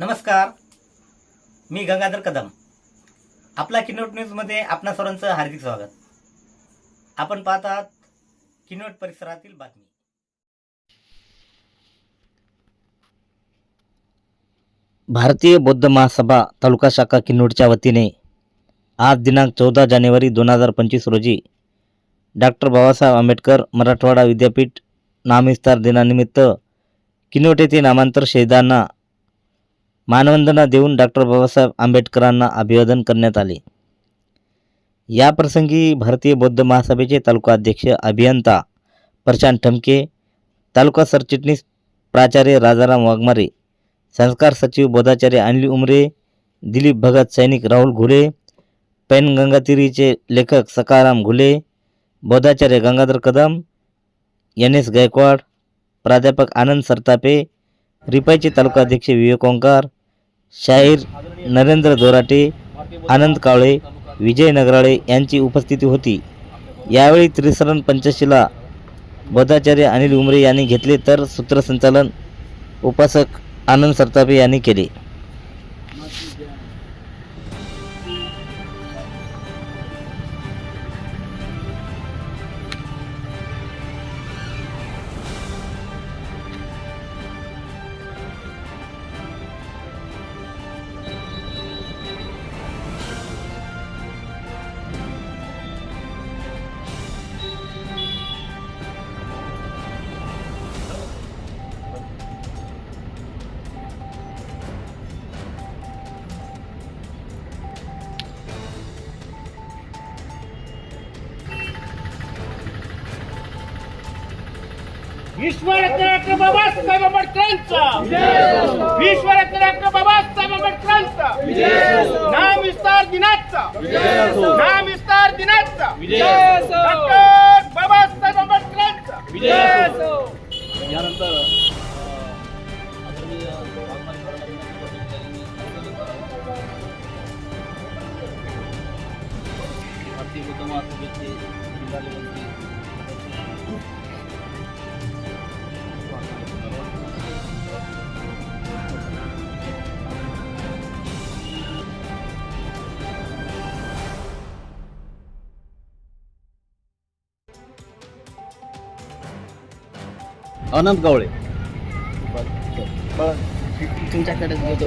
नमस्कार. मी गंगाधर कदम. आपला किनोट न्यूजमध्ये आपणा सर्वांचं हार्दिक स्वागत. आपण पाहत आहात किनोट परिसरातील बातमी. भारतीय बौद्ध महासभा तालुका शाखा किनोटच्या वतीने आज दिनांक चौदा जानेवारी दोन हजार पंचवीस रोजी डॉक्टर बाबासाहेब आंबेडकर मराठवाडा विद्यापीठ नामविस्तार दिनानिमित्त किनोट येथे नामांतर शहीदांना मानवंदना देऊन डॉक्टर बाबासाहेब आंबेडकरांना अभिवादन करण्यात आले. याप्रसंगी भारतीय बौद्ध महासभेचे तालुका अध्यक्ष अभियंता प्रशांत ठमके तालुका सरचिटणीस प्राचार्य राजाराम वाघमारे संस्कार सचिव बोधाचार्य अनिल उमरे दिलीप भगत सैनिक राहुल घुले पेन गंगातिरीचे लेखक सकाराम घुले बोधाचार्य गंगाधर कदम एन एस गायकवाड प्राध्यापक आनंद सरतापे रिपाईचे तालुका अध्यक्ष विवेक ओंकार शाहीर नरेंद्र दोराटे आनंद कावळे विजय नगराळे यांची उपस्थिती होती. यावेळी त्रिसरण पंचशीला बोधाचार्य अनिल उमरे यांनी घेतले तर सूत्रसंचालन उपासक आनंद सरतापे यांनी केले. विश्वरत्न बाबासाहेब आंबेडकरांचा. विश्वरत्न बाबासाहेब आंबेडकरांचा. नाम विस्तार दिनाचा. नाम विस्तार दिनाचा. डॉक्टर बाबासाहेब आंबेडकरांचा. यानंतर भारतीय बुद्ध महासभेचे अनंत गवळे. तुमच्याकडेच घेतो.